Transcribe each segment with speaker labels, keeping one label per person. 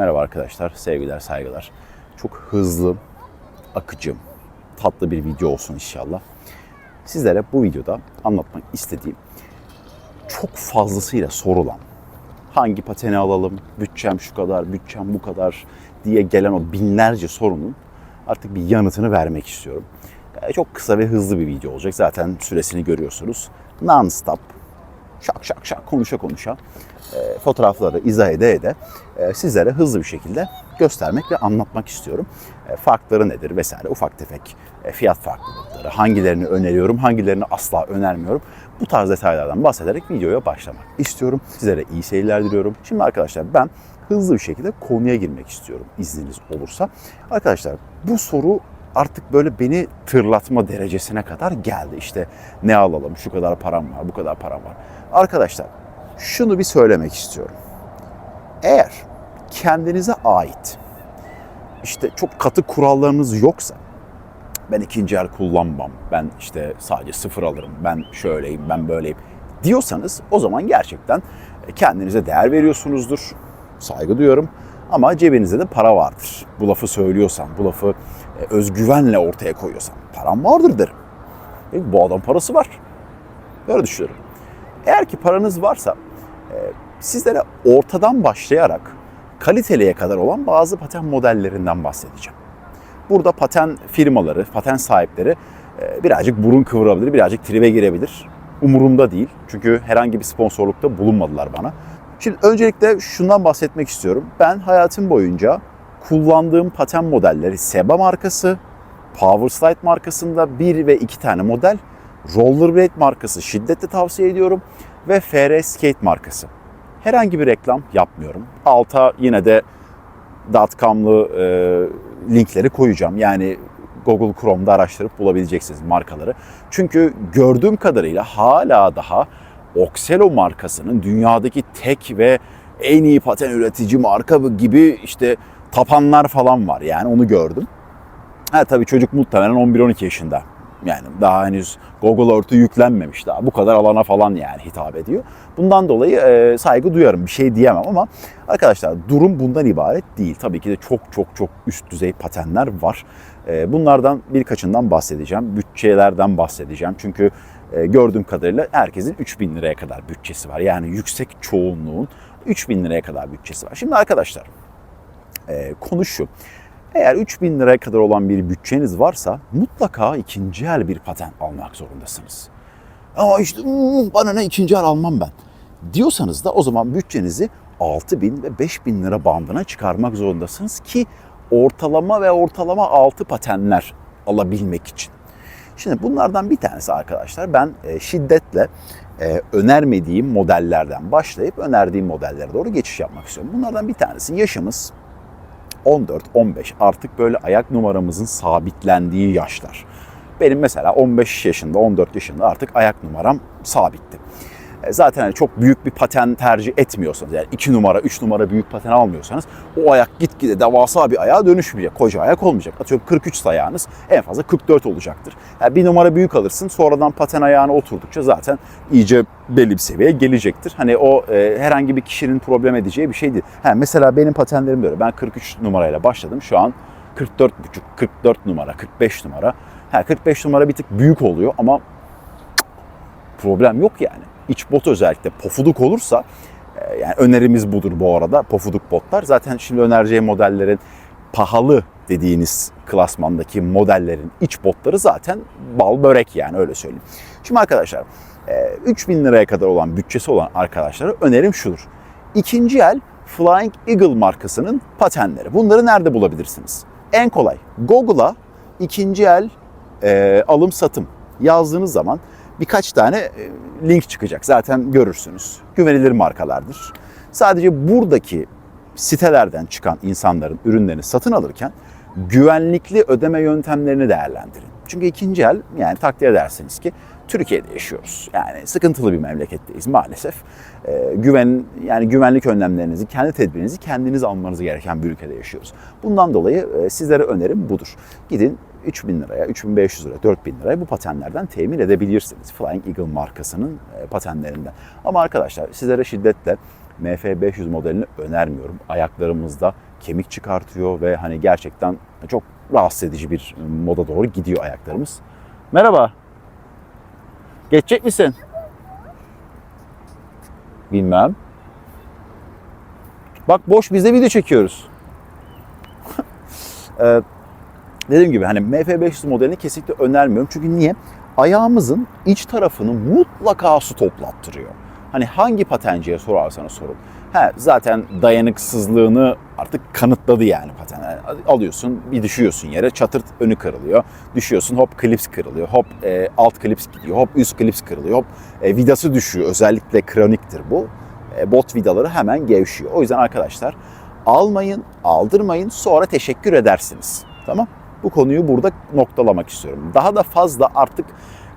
Speaker 1: Merhaba arkadaşlar, sevgiler, saygılar. Çok hızlı, akıcı, tatlı bir video olsun inşallah. Sizlere bu videoda anlatmak istediğim çok fazlasıyla sorulan hangi pateni alalım, bütçem şu kadar, bütçem bu kadar diye gelen o binlerce sorunun artık bir yanıtını vermek istiyorum. Ee, Çok kısa ve hızlı bir video olacak. Zaten süresini görüyorsunuz. Non-stop, şak şak şak konuşa konuşa e, fotoğrafları izah ede ede e, sizlere hızlı bir şekilde göstermek ve anlatmak istiyorum. E, farkları nedir vesaire ufak tefek e, fiyat farklılıkları, hangilerini öneriyorum, hangilerini asla önermiyorum. Bu tarz detaylardan bahsederek videoya başlamak istiyorum. Sizlere iyi seyirler diliyorum. Şimdi arkadaşlar ben hızlı bir şekilde konuya girmek istiyorum izniniz olursa. Arkadaşlar bu soru artık böyle beni tırlatma derecesine kadar geldi. İşte ne alalım, şu kadar param var, bu kadar param var. Arkadaşlar şunu bir söylemek istiyorum. Eğer kendinize ait işte çok katı kurallarınız yoksa ben ikinci el kullanmam, ben işte sadece sıfır alırım, ben şöyleyim, ben böyleyim diyorsanız o zaman gerçekten kendinize değer veriyorsunuzdur. Saygı duyuyorum. Ama cebinizde de para vardır. Bu lafı söylüyorsan, bu lafı e, özgüvenle ortaya koyuyorsan param vardır derim. E, Bu adam parası var. Böyle düşünüyorum. Eğer ki paranız varsa e, sizlere ortadan başlayarak kaliteliye kadar olan bazı paten modellerinden bahsedeceğim. Burada paten firmaları, paten sahipleri e, birazcık burun kıvırabilir, birazcık tribe girebilir. Umurumda değil. Çünkü herhangi bir sponsorlukta bulunmadılar bana. Şimdi öncelikle şundan bahsetmek istiyorum. Ben hayatım boyunca kullandığım paten modelleri Seba markası, Powerslide markasında bir ve iki tane model, Rollerblade markası şiddetle tavsiye ediyorum ve FR Skate markası. Herhangi bir reklam yapmıyorum. Alta yine de .com'lı e, linkleri koyacağım. Yani Google Chrome'da araştırıp bulabileceksiniz markaları. Çünkü gördüğüm kadarıyla hala daha Oxelo markasının dünyadaki tek ve en iyi paten üretici marka gibi işte tapanlar falan var. Yani onu gördüm. Ha tabii çocuk muhtemelen 11-12 yaşında. Yani daha henüz Google Earth'ü yüklenmemiş daha. Bu kadar alana falan yani hitap ediyor. Bundan dolayı e, saygı duyarım. Bir şey diyemem ama arkadaşlar durum bundan ibaret değil. Tabii ki de çok çok çok üst düzey patenler var. E, bunlardan birkaçından bahsedeceğim. Bütçelerden bahsedeceğim. Çünkü e, gördüğüm kadarıyla herkesin 3000 liraya kadar bütçesi var. Yani yüksek çoğunluğun 3000 liraya kadar bütçesi var. Şimdi arkadaşlar e, konu şu. Eğer 3000 liraya kadar olan bir bütçeniz varsa mutlaka ikinci el bir paten almak zorundasınız. Ama işte "Hmm, bana ne ikinci el almam ben diyorsanız da o zaman bütçenizi 6000 ve 5000 lira bandına çıkarmak zorundasınız ki ortalama ve ortalama altı patenler alabilmek için. Şimdi bunlardan bir tanesi arkadaşlar ben e, şiddetle e, önermediğim modellerden başlayıp önerdiğim modellere doğru geçiş yapmak istiyorum. Bunlardan bir tanesi yaşımız 14-15 artık böyle ayak numaramızın sabitlendiği yaşlar. Benim mesela 15 yaşında, 14 yaşında artık ayak numaram sabitti. E, Zaten hani çok büyük bir paten tercih etmiyorsanız yani 2 numara, 3 numara büyük paten almıyorsanız o ayak gitgide devasa bir ayağa dönüşmeyecek. Koca ayak olmayacak. Atıyorum 43 ayağınız en fazla 44 olacaktır. Yani bir numara büyük alırsın sonradan paten ayağına oturdukça zaten iyice belli bir seviyeye gelecektir. Hani o e, herhangi bir kişinin problem edeceği bir şey değil. Ha, mesela benim patenlerim böyle. Ben 43 numarayla başladım. Şu an 44,5, 44 numara, 45 numara. Ha, 45 numara bir tık büyük oluyor ama problem yok yani. İç bot özellikle pofuduk olursa e, yani önerimiz budur bu arada pofuduk botlar. Zaten şimdi önereceğim modellerin pahalı dediğiniz klasmandaki modellerin iç botları zaten bal börek yani öyle söyleyeyim. Şimdi arkadaşlar e, 3000 liraya kadar olan bütçesi olan arkadaşlara önerim şudur. İkinci el Flying Eagle markasının patenleri. Bunları nerede bulabilirsiniz? En kolay Google'a ikinci el e, alım satım yazdığınız zaman birkaç tane e, link çıkacak. Zaten görürsünüz. Güvenilir markalardır. Sadece buradaki sitelerden çıkan insanların ürünlerini satın alırken güvenlikli ödeme yöntemlerini değerlendirin. Çünkü ikinci el yani takdir edersiniz ki Türkiye'de yaşıyoruz. Yani sıkıntılı bir memleketteyiz maalesef. Ee, güven yani güvenlik önlemlerinizi, kendi tedbirinizi kendiniz almanız gereken bir ülkede yaşıyoruz. Bundan dolayı e, sizlere önerim budur. Gidin 3000 liraya, 3500 liraya, 4000 liraya bu patenlerden temin edebilirsiniz. Flying Eagle markasının e, patenlerinden. Ama arkadaşlar sizlere şiddetle MF500 modelini önermiyorum. Ayaklarımızda kemik çıkartıyor ve hani gerçekten çok rahatsız edici bir moda doğru gidiyor ayaklarımız. Merhaba. Geçecek misin? Bilmem. Bak boş biz de video çekiyoruz. Ee, dediğim gibi hani MF500 modelini kesinlikle önermiyorum. Çünkü niye? Ayağımızın iç tarafını mutlaka su toplattırıyor. Hani hangi patenciye sorarsanız sorun. He, zaten dayanıksızlığını artık kanıtladı yani paten. Yani alıyorsun bir düşüyorsun yere çatırt önü kırılıyor. Düşüyorsun hop klips kırılıyor. Hop e, alt klips gidiyor. Hop üst klips kırılıyor. Hop e, vidası düşüyor. Özellikle kroniktir bu. E, bot vidaları hemen gevşiyor. O yüzden arkadaşlar almayın, aldırmayın sonra teşekkür edersiniz. Tamam? Bu konuyu burada noktalamak istiyorum. Daha da fazla artık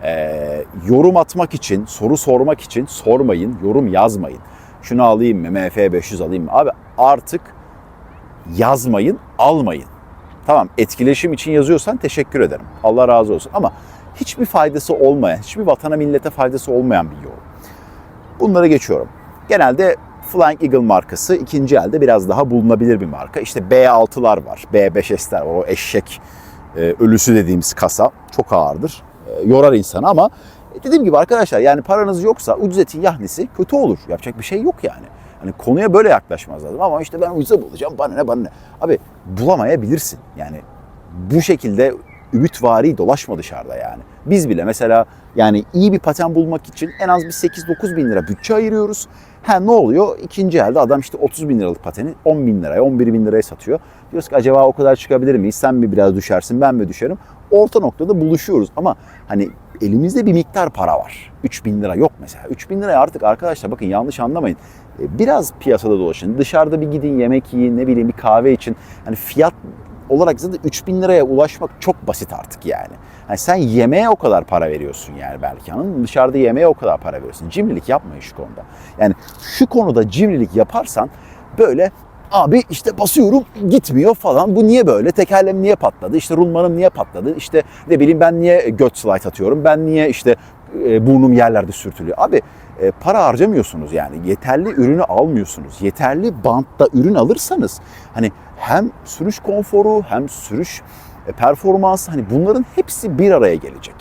Speaker 1: e, yorum atmak için, soru sormak için sormayın, yorum yazmayın. Şunu alayım mı, MF500 alayım mı? Abi artık yazmayın, almayın. Tamam etkileşim için yazıyorsan teşekkür ederim. Allah razı olsun. Ama hiçbir faydası olmayan, hiçbir vatana millete faydası olmayan bir yorum. Bunları geçiyorum. Genelde Flying Eagle markası ikinci elde biraz daha bulunabilir bir marka. İşte B6'lar var, B5S'ler var. O eşek e, ölüsü dediğimiz kasa çok ağırdır. E, yorar insanı ama dediğim gibi arkadaşlar yani paranız yoksa ucuz etin yahnisi kötü olur. Yapacak bir şey yok yani. Hani konuya böyle yaklaşmaz lazım ama işte ben ucuza bulacağım bana ne bana ne. Abi bulamayabilirsin. Yani bu şekilde ümitvari dolaşma dışarıda yani. Biz bile mesela yani iyi bir paten bulmak için en az bir 8-9 bin lira bütçe ayırıyoruz. Ha ne oluyor? İkinci elde adam işte 30 bin liralık pateni 10 bin liraya, 11 bin liraya satıyor. Diyoruz ki acaba o kadar çıkabilir miyiz? Sen mi biraz düşersin, ben mi düşerim? Orta noktada buluşuyoruz ama hani elimizde bir miktar para var. 3 bin lira yok mesela. 3 bin liraya artık arkadaşlar bakın yanlış anlamayın. E, Biraz piyasada dolaşın. Dışarıda bir gidin yemek yiyin, ne bileyim bir kahve için. Hani fiyat olarak zaten 3000 liraya ulaşmak çok basit artık yani. yani. sen yemeğe o kadar para veriyorsun yani belki mı? Dışarıda yemeğe o kadar para veriyorsun. Cimrilik yapmayın şu konuda. Yani şu konuda cimrilik yaparsan böyle abi işte basıyorum gitmiyor falan. Bu niye böyle? Tekerlem niye patladı? İşte rulmanım niye patladı? İşte ne bileyim ben niye göt slide atıyorum? Ben niye işte e, burnum yerlerde sürtülüyor? Abi e, para harcamıyorsunuz yani. Yeterli ürünü almıyorsunuz. Yeterli bantta ürün alırsanız hani hem sürüş konforu hem sürüş e, performansı hani bunların hepsi bir araya gelecek.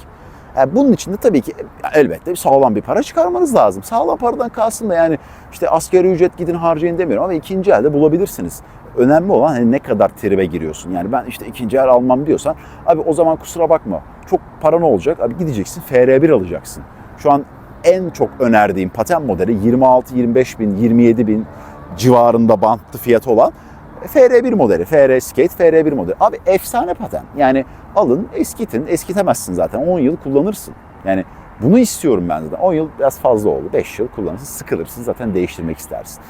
Speaker 1: Yani bunun için de tabii ki e, elbette sağlam bir para çıkarmanız lazım. Sağlam paradan kalsın da yani işte askeri ücret gidin harcayın demiyorum ama ikinci elde bulabilirsiniz. Önemli olan hani ne kadar tribe giriyorsun. Yani ben işte ikinci el almam diyorsan abi o zaman kusura bakma. Çok para ne olacacak? Abi gideceksin FR1 alacaksın. Şu an en çok önerdiğim paten modeli 26-25 bin, 27 bin civarında bantlı fiyatı olan FR1 modeli, FR Skate, FR1 modeli. Abi efsane paten. Yani alın, eskitin, eskitemezsin zaten. 10 yıl kullanırsın. Yani bunu istiyorum ben zaten. 10 yıl biraz fazla oldu. 5 yıl kullanırsın, sıkılırsın zaten değiştirmek istersin.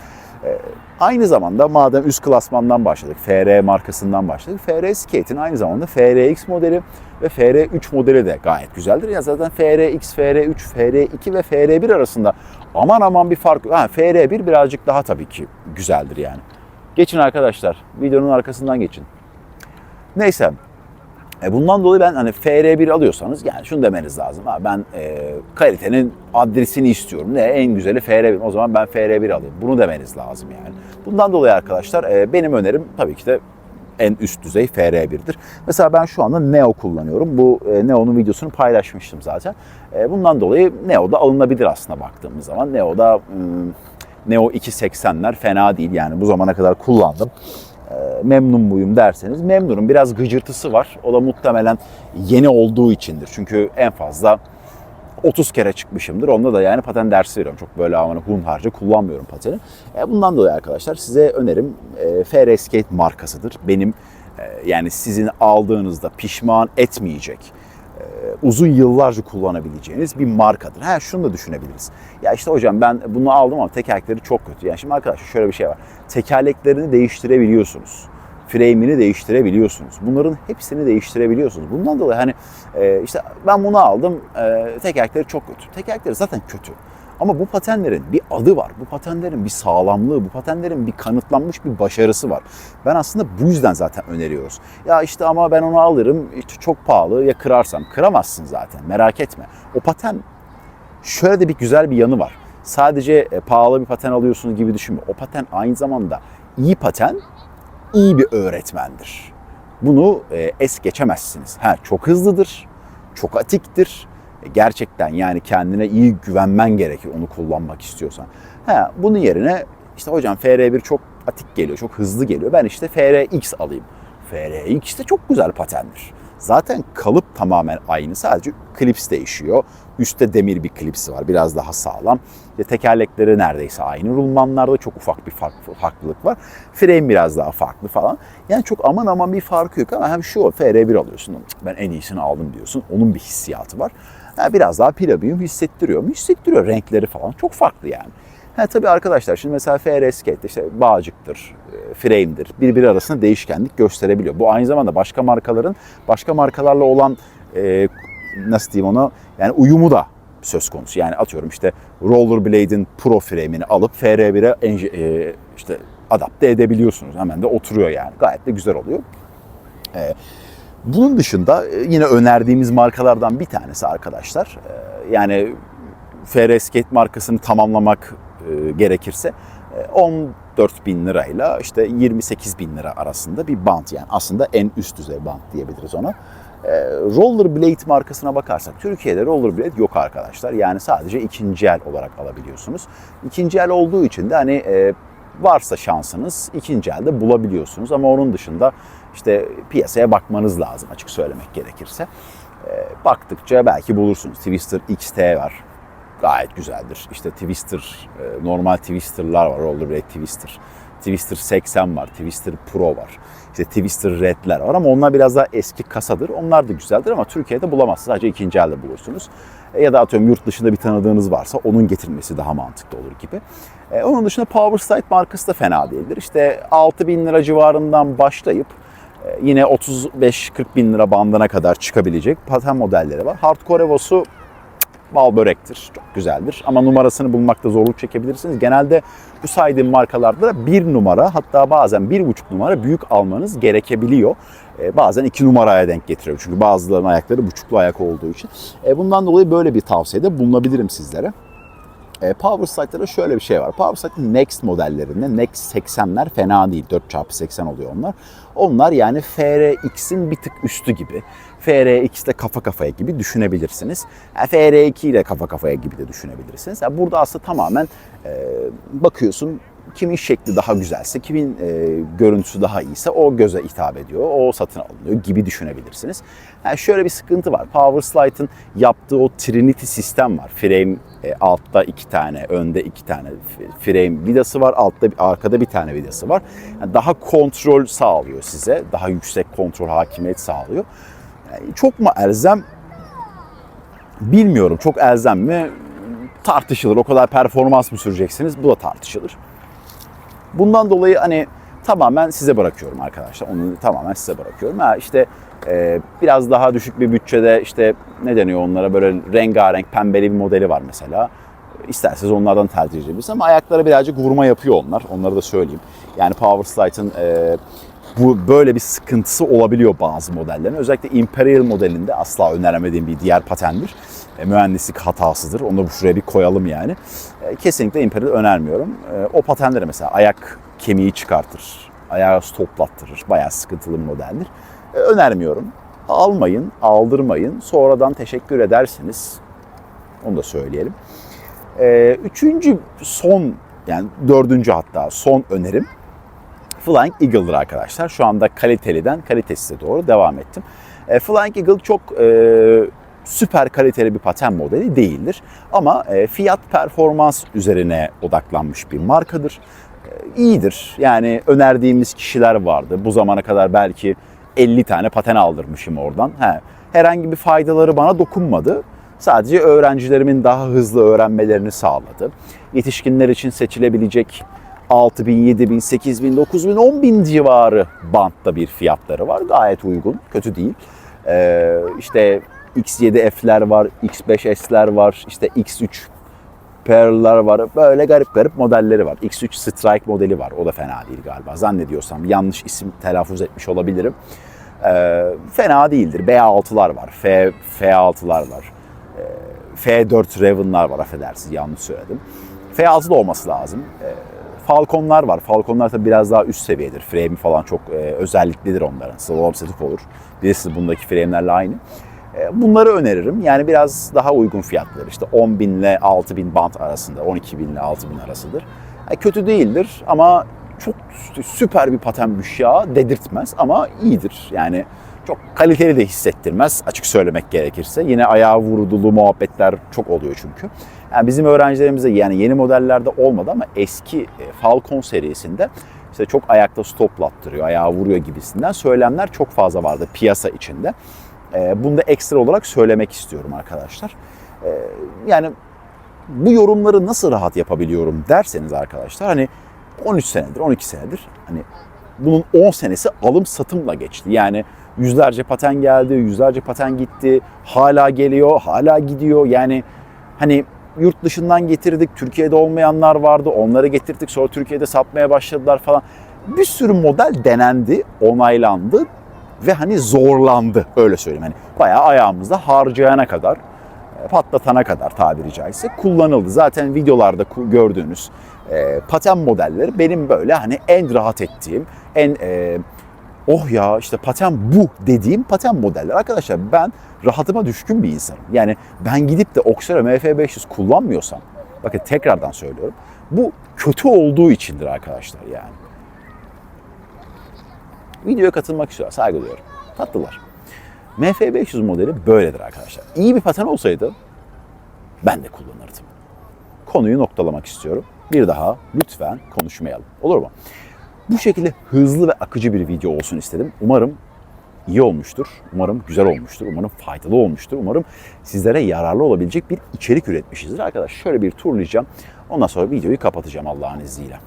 Speaker 1: Ee, aynı zamanda madem üst klasmandan başladık, FR markasından başladık. FR Skate'in aynı zamanda FRX modeli ve FR3 modeli de gayet güzeldir. Ya zaten FRX, FR3, FR2 ve FR1 arasında aman aman bir fark. Ha, FR1 birazcık daha tabii ki güzeldir yani. Geçin arkadaşlar. Videonun arkasından geçin. Neyse. E bundan dolayı ben hani FR1 alıyorsanız yani şunu demeniz lazım. Ha, ben e, kalitenin adresini istiyorum. Ne? En güzeli FR1. O zaman ben FR1 alayım. Bunu demeniz lazım yani. Bundan dolayı arkadaşlar e, benim önerim tabii ki de en üst düzey FR1'dir. Mesela ben şu anda Neo kullanıyorum. Bu e, Neo'nun videosunu paylaşmıştım zaten. E, bundan dolayı Neo'da alınabilir aslında baktığımız zaman. Neo'da hmm, Neo 280'ler fena değil yani bu zamana kadar kullandım. E, memnun muyum derseniz memnunum. Biraz gıcırtısı var. O da muhtemelen yeni olduğu içindir. Çünkü en fazla 30 kere çıkmışımdır. Onda da yani paten dersi veriyorum. Çok böyle aman hunharca kullanmıyorum pateni. E, bundan dolayı arkadaşlar size önerim e, FR Skate markasıdır. Benim e, yani sizin aldığınızda pişman etmeyecek uzun yıllarca kullanabileceğiniz bir markadır. Ha şunu da düşünebiliriz. Ya işte hocam ben bunu aldım ama tekerlekleri çok kötü. Yani şimdi arkadaşlar şöyle bir şey var. Tekerleklerini değiştirebiliyorsunuz. Frame'ini değiştirebiliyorsunuz. Bunların hepsini değiştirebiliyorsunuz. Bundan dolayı hani e, işte ben bunu aldım e, tekerlekleri çok kötü. Tekerlekleri zaten kötü. Ama bu patenlerin bir adı var. Bu patenlerin bir sağlamlığı, bu patenlerin bir kanıtlanmış bir başarısı var. Ben aslında bu yüzden zaten öneriyoruz. Ya işte ama ben onu alırım, işte çok pahalı ya kırarsam. Kıramazsın zaten merak etme. O paten şöyle de bir güzel bir yanı var. sadece e, pahalı bir paten alıyorsunuz gibi düşünme. O paten aynı zamanda iyi paten, iyi bir öğretmendir. Bunu e, es geçemezsiniz. Ha, çok hızlıdır, çok atiktir. Gerçekten yani kendine iyi güvenmen gerekir onu kullanmak istiyorsan. Ha, bunun yerine işte hocam FR1 çok atik geliyor, çok hızlı geliyor. Ben işte FRX alayım. FRX de çok güzel patendir. Zaten kalıp tamamen aynı. Sadece klips değişiyor. Üstte demir bir klipsi var. Biraz daha sağlam. İşte tekerlekleri neredeyse aynı. Rulmanlarda çok ufak bir fark, farklılık var. Frame biraz daha farklı falan. Yani çok aman aman bir farkı yok ama hem şu FR1 alıyorsun. Ben en iyisini aldım diyorsun. Onun bir hissiyatı var. Yani biraz daha premium hissettiriyor mu? Hissettiriyor. Renkleri falan çok farklı yani. Ha tabii arkadaşlar şimdi mesela FR Skate işte bağcıktır, e, frame'dir. Birbiri arasında değişkenlik gösterebiliyor. Bu aynı zamanda başka markaların başka markalarla olan e, nasıl diyeyim onu yani uyumu da söz konusu. Yani atıyorum işte Rollerblade'in Pro frame'ini alıp FR1'e enje- e, işte adapte edebiliyorsunuz. Hemen de oturuyor yani. Gayet de güzel oluyor. E, bunun dışında e, yine önerdiğimiz markalardan bir tanesi arkadaşlar. E, yani FR Skate markasını tamamlamak e, gerekirse e, 14 bin lirayla işte 28 bin lira arasında bir bant yani aslında en üst düzey bant diyebiliriz ona. Rollerblade markasına bakarsak Türkiye'de Rollerblade yok arkadaşlar. Yani sadece ikinci el olarak alabiliyorsunuz. İkinci el olduğu için de hani varsa şansınız ikinci elde bulabiliyorsunuz ama onun dışında işte piyasaya bakmanız lazım açık söylemek gerekirse. E, baktıkça belki bulursunuz. Twister XT var gayet güzeldir. İşte Twister, e, normal Twister'lar var, Rollerblade Twister. Twister 80 var, Twister Pro var. İşte Twister Red'ler var ama onlar biraz daha eski kasadır. Onlar da güzeldir ama Türkiye'de bulamazsınız. Sadece ikinci elde bulursunuz. E, Ya da atıyorum yurt dışında bir tanıdığınız varsa onun getirmesi daha mantıklı olur gibi. E, Onun dışında Powerslide markası da fena değildir. İşte 6000 lira civarından başlayıp yine 35-40 bin lira bandına kadar çıkabilecek paten modelleri var. Hardcore Evo'su bal börektir. Çok güzeldir. Ama numarasını bulmakta zorluk çekebilirsiniz. Genelde bu saydığım markalarda da bir numara hatta bazen bir buçuk numara büyük almanız gerekebiliyor. Ee, bazen iki numaraya denk getiriyor. Çünkü bazılarının ayakları buçuklu ayak olduğu için. Ee, bundan dolayı böyle bir tavsiyede bulunabilirim sizlere. E, Powerslide'da şöyle bir şey var. Powerslide'ın Next modellerinde Next 80'ler fena değil. 4x80 oluyor onlar. Onlar yani FRX'in bir tık üstü gibi. FRX ile kafa kafaya gibi düşünebilirsiniz. Yani FR2 ile kafa kafaya gibi de düşünebilirsiniz. Yani burada aslında tamamen e, bakıyorsun kimin şekli daha güzelse, kimin e, görüntüsü daha iyiyse o göze hitap ediyor, o satın alınıyor gibi düşünebilirsiniz. Yani şöyle bir sıkıntı var. Powerslide'ın yaptığı o Trinity sistem var. Frame e, altta iki tane, önde iki tane frame vidası var, altta arkada bir tane vidası var. Yani daha kontrol sağlıyor size, daha yüksek kontrol hakimiyet sağlıyor. Yani çok mu elzem? Bilmiyorum. Çok elzem mi? Tartışılır. O kadar performans mı süreceksiniz? Bu da tartışılır. Bundan dolayı hani tamamen size bırakıyorum arkadaşlar. Onu tamamen size bırakıyorum. Ha işte e, biraz daha düşük bir bütçede işte ne deniyor onlara böyle rengarenk pembeli bir modeli var mesela. İsterseniz onlardan tercih edebilirsiniz ama ayaklara birazcık vurma yapıyor onlar. Onları da söyleyeyim. Yani Powerslide'ın e, bu böyle bir sıkıntısı olabiliyor bazı modellerin. Özellikle Imperial modelinde asla öneremediğim bir diğer patendir. E, mühendislik hatasıdır. Onu da şuraya bir koyalım yani. E, kesinlikle Imperial önermiyorum. E, o patenlere mesela ayak kemiği çıkartır. Ayağı toplattırır. Bayağı sıkıntılı bir modeldir. E, önermiyorum. Almayın, aldırmayın. Sonradan teşekkür edersiniz. Onu da söyleyelim. E, üçüncü son yani dördüncü hatta son önerim Flying Eagle'dır arkadaşlar. Şu anda kaliteliden kalitesize doğru devam ettim. E, Flying Eagle çok e, süper kaliteli bir paten modeli değildir. Ama e, fiyat performans üzerine odaklanmış bir markadır. İyidir. Yani önerdiğimiz kişiler vardı. Bu zamana kadar belki 50 tane paten aldırmışım oradan. He, herhangi bir faydaları bana dokunmadı. Sadece öğrencilerimin daha hızlı öğrenmelerini sağladı. Yetişkinler için seçilebilecek 6 bin, 7 bin, 8 bin, 9 bin, 10 bin civarı bantta bir fiyatları var. Gayet uygun, kötü değil. Ee, işte X7F'ler var, X5S'ler var, işte X3 Pearl'lar var. Böyle garip garip modelleri var. X3 Strike modeli var. O da fena değil galiba. Zannediyorsam yanlış isim telaffuz etmiş olabilirim. Ee, fena değildir. B6'lar var. F, F6'lar var. Ee, F4 Raven'lar var affedersiniz yanlış söyledim. F6 da olması lazım. E, Falcon'lar var. Falcon'lar tabii biraz daha üst seviyedir. Frame falan çok e, özelliklidir onların. Slalom setup olur. Birisi bundaki frame'lerle aynı. E, Bunları öneririm. Yani biraz daha uygun fiyatları. İşte 10 bin ile 6 bin band arasında. 12 bin ile 6 bin arasıdır. Yani kötü değildir ama çok süper bir paten müşya dedirtmez ama iyidir. Yani çok kaliteli de hissettirmez açık söylemek gerekirse. Yine ayağı vurudulu muhabbetler çok oluyor çünkü. Yani bizim öğrencilerimize yani yeni modellerde olmadı ama eski e, Falcon serisinde işte çok ayakta stoplattırıyor, ayağı vuruyor gibisinden söylemler çok fazla vardı piyasa içinde. E, Bunu da ekstra olarak söylemek istiyorum arkadaşlar. E, Yani bu yorumları nasıl rahat yapabiliyorum derseniz arkadaşlar hani 13 senedir, 12 senedir hani bunun 10 senesi alım satımla geçti. Yani yüzlerce paten geldi, yüzlerce paten gitti, hala geliyor, hala gidiyor. Yani hani yurt dışından getirdik, Türkiye'de olmayanlar vardı, onları getirdik sonra Türkiye'de satmaya başladılar falan. Bir sürü model denendi, onaylandı ve hani zorlandı öyle söyleyeyim. Hani bayağı ayağımızda harcayana kadar e, patlatana kadar tabiri caizse kullanıldı. Zaten videolarda gördüğünüz e, paten modelleri benim böyle hani en rahat ettiğim, en e, oh ya işte paten bu dediğim paten modeller. Arkadaşlar ben rahatıma düşkün bir insanım. Yani ben gidip de Oxera MF500 kullanmıyorsam, bakın tekrardan söylüyorum, bu kötü olduğu içindir arkadaşlar yani. Videoya katılmak istiyorlar, saygı duyuyorum. Tatlılar. MF500 modeli böyledir arkadaşlar. İyi bir paten olsaydı ben de kullanırdım. Konuyu noktalamak istiyorum. Bir daha lütfen konuşmayalım. Olur mu? Bu şekilde hızlı ve akıcı bir video olsun istedim. Umarım iyi olmuştur. Umarım güzel olmuştur. Umarım faydalı olmuştur. Umarım sizlere yararlı olabilecek bir içerik üretmişizdir. Arkadaşlar şöyle bir turlayacağım. Ondan sonra videoyu kapatacağım Allah'ın izniyle.